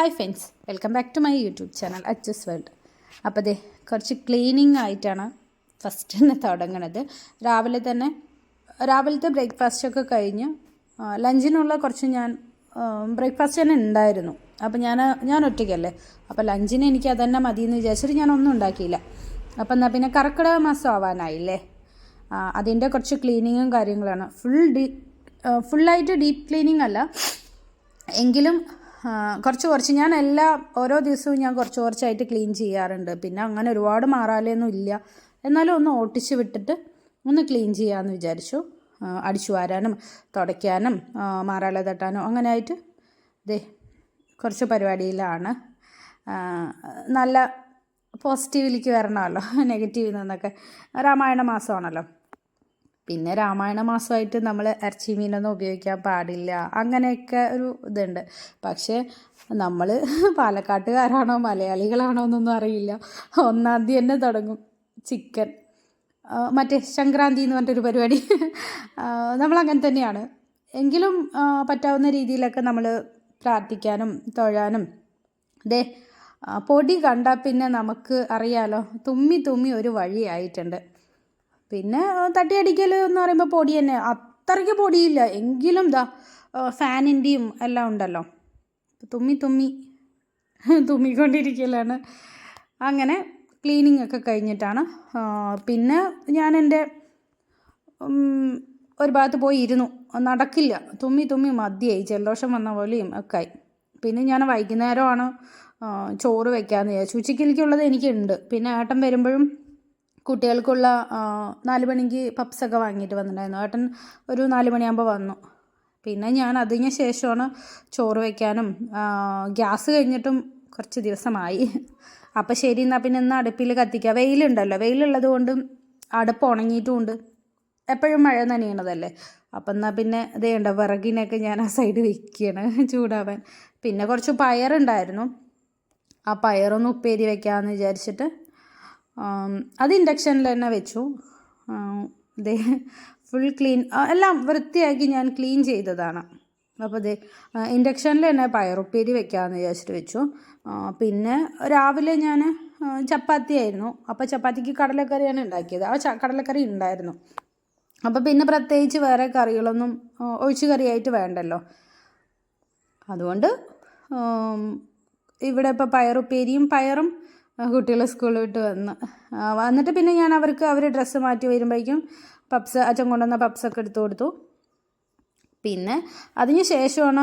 Hi friends welcome back to my YouTube channel Achus world അപ്പോൾ അതെ കുറച്ച് cleaning ആയിട്ടാണ് ഫസ്റ്റ് തന്നെ തുടങ്ങണത്. രാവിലെ തന്നെ രാവിലത്തെ ബ്രേക്ക്ഫാസ്റ്റ് ഒക്കെ കഴിഞ്ഞ് ലഞ്ചിനുള്ള കുറച്ച് ഞാൻ ബ്രേക്ക്ഫാസ്റ്റ് തന്നെ ഉണ്ടായിരുന്നു. അപ്പോൾ ഞാൻ ഞാൻ ഒറ്റയ്ക്കല്ലേ? അപ്പോൾ ലഞ്ചിന് എനിക്ക് അതന്നെ മതി എന്ന് വിചാരിച്ചിട്ട് ഞാൻ ഒന്നും ഉണ്ടാക്കിയില്ല. അപ്പോൾ എന്നാൽ പിന്നെ കർക്കിടക മാസം ആവാനായില്ലേ? അതിന്റെ കുറച്ച് ക്ലീനിങ്ങും കാര്യങ്ങളാണ്. ഫുൾ ഡീ ഫുള്ളായിട്ട് ഡീപ്പ് ക്ലീനിങ് അല്ല. എങ്കിലും കുറച്ച് കുറച്ച്. ഞാൻ എല്ലാ ഓരോ ദിവസവും ഞാൻ കുറച്ച് കുറച്ചായിട്ട് ക്ലീൻ ചെയ്യാറുണ്ട്. പിന്നെ അങ്ങനെ ഒരുപാട് മാറാലൊന്നും ഇല്ല. എന്നാലും ഒന്ന് ഓട്ടിച്ച് വിട്ടിട്ട് ഒന്ന് ക്ലീൻ ചെയ്യാമെന്ന് വിചാരിച്ചു. അടിച്ചു വാരാനും തുടയ്ക്കാനും മാറാല തട്ടാനും അങ്ങനെ ആയിട്ട് ദേ കുറച്ച് പരിപാടിയിലാണ്. നല്ല പോസിറ്റീവിലേക്ക് വരണമല്ലോ നെഗറ്റീവിൽ നിന്നൊക്കെ. രാമായണ മാസമാണല്ലോ. പിന്നെ രാമായണ മാസമായിട്ട് നമ്മൾ ഇറച്ചി മീനൊന്നും ഉപയോഗിക്കാൻ പാടില്ല. അങ്ങനെയൊക്കെ ഒരു ഇതുണ്ട്. പക്ഷേ നമ്മൾ പാലക്കാട്ടുകാരാണോ മലയാളികളാണോ എന്നൊന്നും അറിയില്ല. ഒന്നാം തീയതി തന്നെ തുടങ്ങും ചിക്കൻ. മറ്റേ സംക്രാന്തി എന്ന് പറഞ്ഞിട്ടൊരു പരിപാടി. നമ്മളങ്ങനെ തന്നെയാണ്. എങ്കിലും പറ്റാവുന്ന രീതിയിലൊക്കെ നമ്മൾ പ്രാർത്ഥിക്കാനും തൊഴാനും. ദേ പൊടി കണ്ടാൽ പിന്നെ നമുക്ക് അറിയാലോ തുമ്മി തുമ്മി ഒരു വഴിയായിട്ടുണ്ട് പിന്നെ തട്ടി തട്ടിയടിക്കൽ എന്ന് പറയുമ്പോൾ പൊടി തന്നെ. അത്രയ്ക്ക് പൊടിയില്ല. എങ്കിലും ദാ ഫാനിന്റെയും എല്ലാം ഉണ്ടല്ലോ. തുമ്മി തുമ്മി തുമ്മിക്കൊണ്ടിരിക്കലാണ്. അങ്ങനെ ക്ലീനിങ് ഒക്കെ കഴിഞ്ഞിട്ടാണ്. പിന്നെ ഞാൻ എന്റെ ഒരു ഭാഗത്ത് പോയി ഇരുന്നു നടക്കില്ല. തുമ്മി തുമ്മി മതിയായി. ജലദോഷം വന്ന പോലെയും ഒക്കെ ആയി പിന്നെ ഞാൻ വൈകുന്നേരമാണ് ചോറ് വെക്കാമെന്ന് വിചാരിച്ചു. ഉച്ചയ്ക്കിലേക്കുള്ളത് എനിക്കുണ്ട്. പിന്നെ ഏട്ടൻ വരുമ്പോഴും കുട്ടികൾക്കുള്ള നാല് മണിക്ക് പപ്സൊക്കെ വാങ്ങിയിട്ട് വന്നിട്ടുണ്ടായിരുന്നു. ഏട്ടൻ ഒരു നാല് മണിയാകുമ്പോൾ വന്നു. പിന്നെ ഞാൻ അതിന് ശേഷമാണ് ചോറ് വയ്ക്കാനും ഗ്യാസ് കഴിഞ്ഞിട്ടും കുറച്ച് ദിവസമായി. അപ്പം ശരി എന്നാൽ പിന്നെ ഇന്ന് അടുപ്പിൽ കത്തിക്കുക വെയിലുണ്ടല്ലോ. വെയിലുള്ളത് കൊണ്ടും അടുപ്പ് ഉണങ്ങിയിട്ടുമുണ്ട് എപ്പോഴും മഴ നനയണതല്ലേ? അപ്പം എന്നാൽ പിന്നെ ഇതേണ്ട വിറകിനൊക്കെ ഞാൻ ആ സൈഡ് വയ്ക്കുകയാണ് ചൂടാവാൻ. പിന്നെ കുറച്ച് പയറുണ്ടായിരുന്നു. ആ പയറൊന്ന് ഉപ്പേരി വെക്കാമെന്ന് വിചാരിച്ചിട്ട് അത് ഇൻഡക്ഷനിൽ തന്നെ വെച്ചു. ദേ ഫുൾ ക്ലീൻ എല്ലാം വൃത്തിയാക്കി ഞാൻ ക്ലീൻ ചെയ്തതാണ്. അപ്പോൾ ദേ ഇൻഡക്ഷനിൽ തന്നെ പയറുപ്പേരി വെക്കാമെന്ന് വിചാരിച്ചിട്ട് വെച്ചു. പിന്നെ രാവിലെ ഞാൻ ചപ്പാത്തി ആയിരുന്നു. അപ്പോൾ ചപ്പാത്തിക്ക് കടലക്കറിയാണ് ഉണ്ടാക്കിയത്. ആ കടലക്കറി ഉണ്ടായിരുന്നു. അപ്പോൾ പിന്നെ പ്രത്യേകിച്ച് വേറെ കറികളൊന്നും ഒഴിച്ചു കറിയായിട്ട് വേണ്ടല്ലോ. അതുകൊണ്ട് ഇവിടെ ഇപ്പോൾ പയറുപ്പേരിയും പയറും കുട്ടികൾ സ്കൂൾ വിട്ട് വന്ന്. വന്നിട്ട് പിന്നെ ഞാൻ അവർക്ക് അവർ ഡ്രസ്സ് മാറ്റി വരുമ്പോഴേക്കും പപ്സ് അച്ഛൻ കൊണ്ടുവന്ന പപ്സൊക്കെ എടുത്ത് കൊടുത്തു. പിന്നെ അതിന് ശേഷമാണ്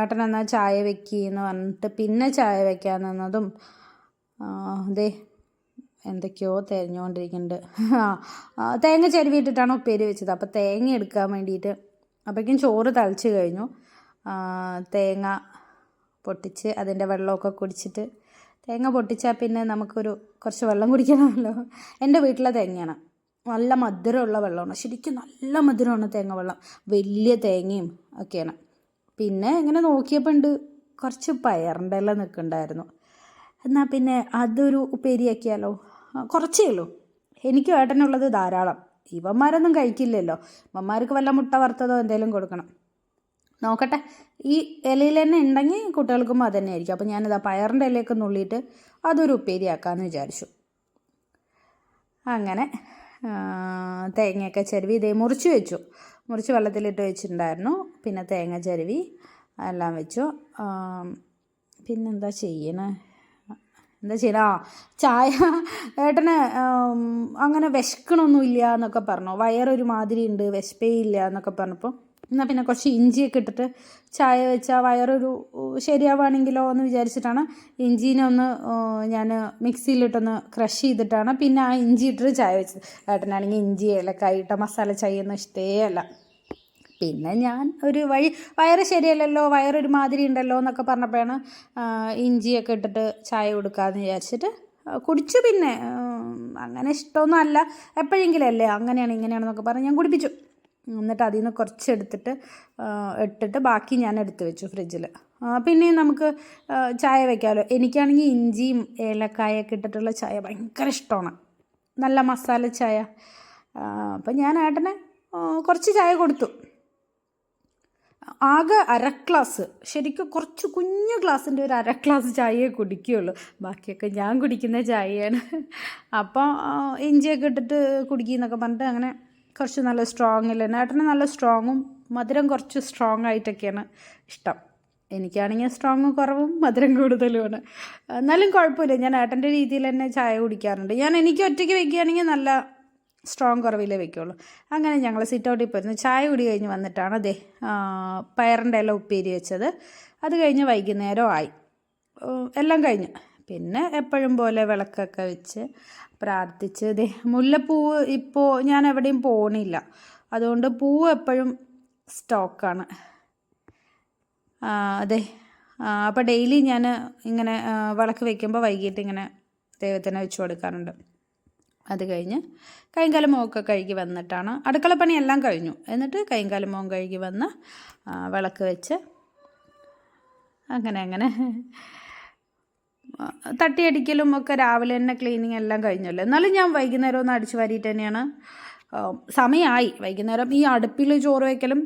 ഏട്ടൻ എന്നാൽ ചായ വെക്കിയെന്ന് പറഞ്ഞിട്ട് പിന്നെ ചായ വെക്കാൻ നിന്നതും അതെ എന്തൊക്കെയോ തിരഞ്ഞുകൊണ്ടിരിക്കുന്നുണ്ട് ആ, തേങ്ങ ചരുവിട്ടിട്ടാണ് ഉപ്പേരി വെച്ചത്. അപ്പോൾ തേങ്ങ എടുക്കാൻ വേണ്ടിയിട്ട് അപ്പോഴേക്കും ചോറ് തളിച്ച് കഴിഞ്ഞു. തേങ്ങ പൊട്ടിച്ച് അതിന്റെ വെള്ളമൊക്കെ കുടിച്ചിട്ട് തേങ്ങ പൊട്ടിച്ചാൽ പിന്നെ നമുക്കൊരു കുറച്ച് വെള്ളം കുടിക്കണമല്ലോ. എന്റെ വീട്ടിലെ തേങ്ങയാണ്. നല്ല മധുരമുള്ള വെള്ളമാണ്. ശരിക്കും നല്ല മധുരമാണ് തേങ്ങ വെള്ളം. വലിയ തേങ്ങയും ഒക്കെയാണ്. പിന്നെ ഇങ്ങനെ നോക്കിയപ്പോൾ ഉണ്ട്. കുറച്ച് പയറിന്റെ എല്ലാം നിൽക്കുന്നുണ്ടായിരുന്നു. എന്നാൽ പിന്നെ അതൊരു ഉപ്പേരിയാക്കിയാലോ? കുറച്ചേ ഉള്ളൂ. എനിക്ക് ഏട്ടനുള്ളത് ധാരാളം. ഇവന്മാരൊന്നും കഴിക്കില്ലല്ലോ. ഇവന്മാർക്ക് വല്ല മുട്ട വറുത്തതോ എന്തെങ്കിലും കൊടുക്കണം. നോക്കട്ടെ. ഈ ഇലയിൽ തന്നെ ഉണ്ടെങ്കിൽ കുട്ടികൾക്കും അത് തന്നെ ആയിരിക്കും. അപ്പോൾ ഞാനിതാ പയറിന്റെ ഇലയൊക്കെ നുള്ളിയിട്ട് അതൊരു ഉപ്പേരി ഉപ്പേരിയാക്കാമെന്ന് വിചാരിച്ചു. അങ്ങനെ തേങ്ങയൊക്കെ ചെരുവി ഇതേ മുറിച്ച് വെച്ചു. മുറിച്ച് വെള്ളത്തിലിട്ട് വെച്ചിട്ടുണ്ടായിരുന്നു. പിന്നെ തേങ്ങ ചെരുവി എല്ലാം വെച്ചു. പിന്നെന്താ ചെയ്യണേ? എന്താ ചെയ്യണ? ആ ചായ ഏട്ടന് അങ്ങനെ വിശക്കണമൊന്നുമില്ല എന്നൊക്കെ പറഞ്ഞു. വയറൊരു മാതിരി ഉണ്ട് വിശപ്പേ ഇല്ല എന്നൊക്കെ പറഞ്ഞപ്പോൾ എന്നാൽ പിന്നെ കുറച്ച് ഇഞ്ചിയൊക്കെ ഇട്ടിട്ട് ചായ വെച്ചാൽ വയറൊരു ശരിയാവുകയാണെങ്കിലോ എന്ന് വിചാരിച്ചിട്ടാണ് ഇഞ്ചീനെ ഒന്ന് ഞാൻ മിക്സിയിലിട്ടൊന്ന് ക്രഷ് ചെയ്തിട്ടാണ് പിന്നെ ആ ഇഞ്ചി ഇട്ടിട്ട് ചായ വെച്ചത്. ഏട്ടനാണെങ്കിൽ ഇഞ്ചി ഏലക്കായ ഇട്ട മസാല ചായ ഒന്നും ഇഷ്ടേയല്ല പിന്നെ ഞാൻ ഒരു വഴി വയറ് ശരിയല്ലല്ലോ വയറൊരു മാതിരി ഉണ്ടല്ലോ എന്നൊക്കെ പറഞ്ഞപ്പോഴാണ് ഇഞ്ചിയൊക്കെ ഇട്ടിട്ട് ചായ കൊടുക്കാമെന്ന് വിചാരിച്ചിട്ട് കുടിച്ചു പിന്നെ. അങ്ങനെ ഇഷ്ടമൊന്നും അല്ല. എപ്പോഴെങ്കിലും അല്ലേ അങ്ങനെയാണ് ഇങ്ങനെയാണെന്നൊക്കെ പറഞ്ഞ് ഞാൻ കുടിപ്പിച്ചു. എന്നിട്ട് അതിൽ നിന്ന് കുറച്ച് എടുത്തിട്ട് ഇട്ടിട്ട് ബാക്കി ഞാൻ എടുത്ത് വെച്ചു ഫ്രിഡ്ജിൽ. പിന്നെ നമുക്ക് ചായ വയ്ക്കാമല്ലോ എനിക്കാണെങ്കിൽ ഇഞ്ചിയും ഏലക്കായൊക്കെ ഇട്ടിട്ടുള്ള ചായ ഭയങ്കര ഇഷ്ടമാണ്. നല്ല മസാല ചായ. അപ്പം ഞാൻ ഏട്ടനെ കുറച്ച് ചായ കൊടുത്തു. ആകെ അര ഗ്ലാസ്. ശരിക്കും കുറച്ച് കുഞ്ഞു ഗ്ലാസിന്റെ ഒരു അര ഗ്ലാസ് ചായയെ കുടിക്കുകയുള്ളൂ. ബാക്കിയൊക്കെ ഞാൻ കുടിക്കുന്ന ചായയാണ്. അപ്പോൾ ഇഞ്ചിയൊക്കെ ഇട്ടിട്ട് കുടിക്കുന്നൊക്കെ പറഞ്ഞിട്ട് അങ്ങനെ കുറച്ച് നല്ല സ്ട്രോങ്ങിൽ ഏട്ടന് നല്ല സ്ട്രോങ്ങും മധുരം കുറച്ച് സ്ട്രോങ് ആയിട്ടൊക്കെയാണ് ഇഷ്ടം. എനിക്കാണെങ്കിൽ സ്ട്രോങ് കുറവും മധുരം കൂടുതലുമാണ്. എന്നാലും കുഴപ്പമില്ല. ഞാൻ ഏട്ടന്റെ രീതിയിൽ തന്നെ ചായ കുടിക്കാറുണ്ട്. ഞാൻ എനിക്ക് ഒറ്റയ്ക്ക് വെക്കുകയാണെങ്കിൽ നല്ല സ്ട്രോങ് കുറവിലേ വെക്കുള്ളൂ. അങ്ങനെ ഞങ്ങൾ സിറ്റ് ഔട്ടിൽ പോയിരുന്നു. ചായ കുടി കഴിഞ്ഞ് വന്നിട്ടാണ് അതെ പയറിന്റെ ഇല ഉപ്പേരി വെച്ചത്. അത് കഴിഞ്ഞ് വൈകുന്നേരം ആയി. എല്ലാം കഴിഞ്ഞു. പിന്നെ എപ്പോഴും പോലെ വിളക്കൊക്കെ വെച്ച് പ്രാർത്ഥിച്ച് ദേ മുല്ലപ്പൂവ് ഇപ്പോൾ ഞാൻ എവിടെയും പോണില്ല. അതുകൊണ്ട് പൂവ് എപ്പോഴും സ്റ്റോക്കാണ്. അതെ. അപ്പോൾ ഡെയിലി ഞാൻ ഇങ്ങനെ വിളക്ക് വയ്ക്കുമ്പോൾ വൈകിട്ട് ഇങ്ങനെ ദൈവത്തിനെ വെച്ച് കൊടുക്കാറുണ്ട്. അത് കഴിഞ്ഞ് കൈകാലം മുഖമൊക്കെ കഴുകി വന്നിട്ടാണ്. അടുക്കളപ്പണി എല്ലാം കഴിഞ്ഞു. എന്നിട്ട് കൈകാലം മോം കഴുകി വന്ന് വിളക്ക് വെച്ച് അങ്ങനെ അങ്ങനെ. തട്ടിയടിക്കലും ഒക്കെ രാവിലെ തന്നെ ക്ലീനിങ് എല്ലാം കഴിഞ്ഞല്ലോ. എന്നാലും ഞാൻ വൈകുന്നേരം ഒന്ന് അടിച്ചു വാരിയിട്ട് തന്നെയാണ് സമയമായി വൈകുന്നേരം ഈ അടുപ്പിൽ ചോറ് വയ്ക്കലും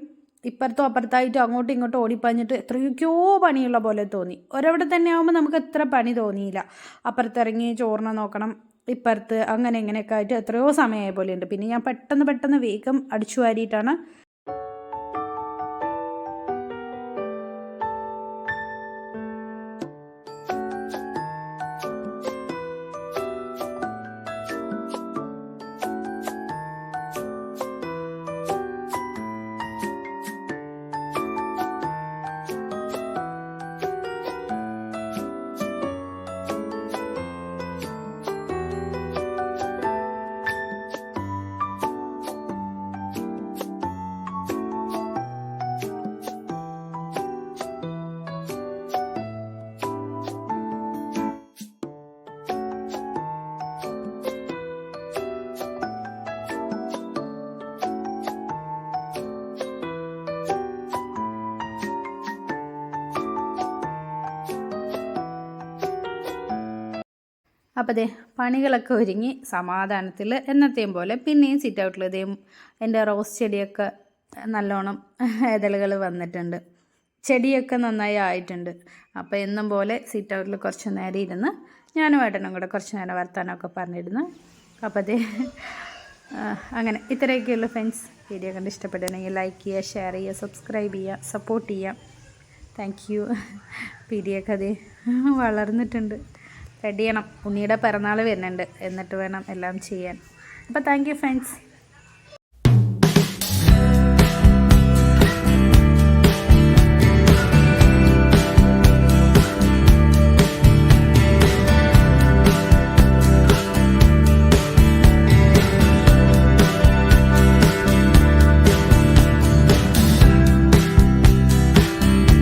ഇപ്പുറത്തും അപ്പുറത്തായിട്ടും അങ്ങോട്ടും ഇങ്ങോട്ടും ഓടിപ്പാഞ്ഞിട്ട് എത്രയൊക്കെയോ പണിയുള്ള പോലെ തോന്നി. ഒരവിടെ തന്നെ ആകുമ്പോൾ നമുക്ക് എത്ര പണി തോന്നിയില്ല. അപ്പുറത്തിറങ്ങി ചോറിനെ നോക്കണം ഇപ്പുറത്ത് അങ്ങനെ ഇങ്ങനെയൊക്കെ ആയിട്ട് എത്രയോ സമയമായ പോലെയുണ്ട് പിന്നെ ഞാൻ പെട്ടെന്ന് പെട്ടെന്ന് വേഗം അടിച്ചു വാരിയിട്ടാണ് അപ്പോൾ ദേ പണികളൊക്കെ ഒരുങ്ങി സമാധാനത്തിൽ എന്നത്തെയും പോലെ പിന്നെയും സിറ്റ് ഔട്ടിൽ ഇതേ എന്റെ റോസ് ചെടിയൊക്കെ നല്ലോണം ഇതളുകൾ വന്നിട്ടുണ്ട്. ചെടിയൊക്കെ നന്നായി ആയിട്ടുണ്ട്. അപ്പോൾ എന്നും പോലെ സിറ്റ് ഔട്ടിൽ കുറച്ച് നേരം ഇരുന്ന് ഞാനും ഏട്ടനും കൂടെ കുറച്ച് നേരം വർത്താനമൊക്കെ പറഞ്ഞിരുന്നു. അപ്പോൾ അതേ അങ്ങനെ ഇത്രയൊക്കെയുള്ള ഫ്രണ്ട്സ് വീഡിയോ കണ്ട് ഇഷ്ടപ്പെട്ടിട്ടുണ്ടെങ്കിൽ ലൈക്ക് ചെയ്യുക ഷെയർ ചെയ്യുക സബ്സ്ക്രൈബ് ചെയ്യുക സപ്പോർട്ട് ചെയ്യുക. താങ്ക് യു പിടിയൊക്കെ അതേ വളർന്നിട്ടുണ്ട്. റെഡി ചെയ്യണം ഉണ്ണിയുടെ പിറന്നാൾ വരുന്നുണ്ട്. എന്നിട്ട് വേണം എല്ലാം ചെയ്യാൻ. അപ്പോൾ താങ്ക് യു ഫ്രണ്ട്സ്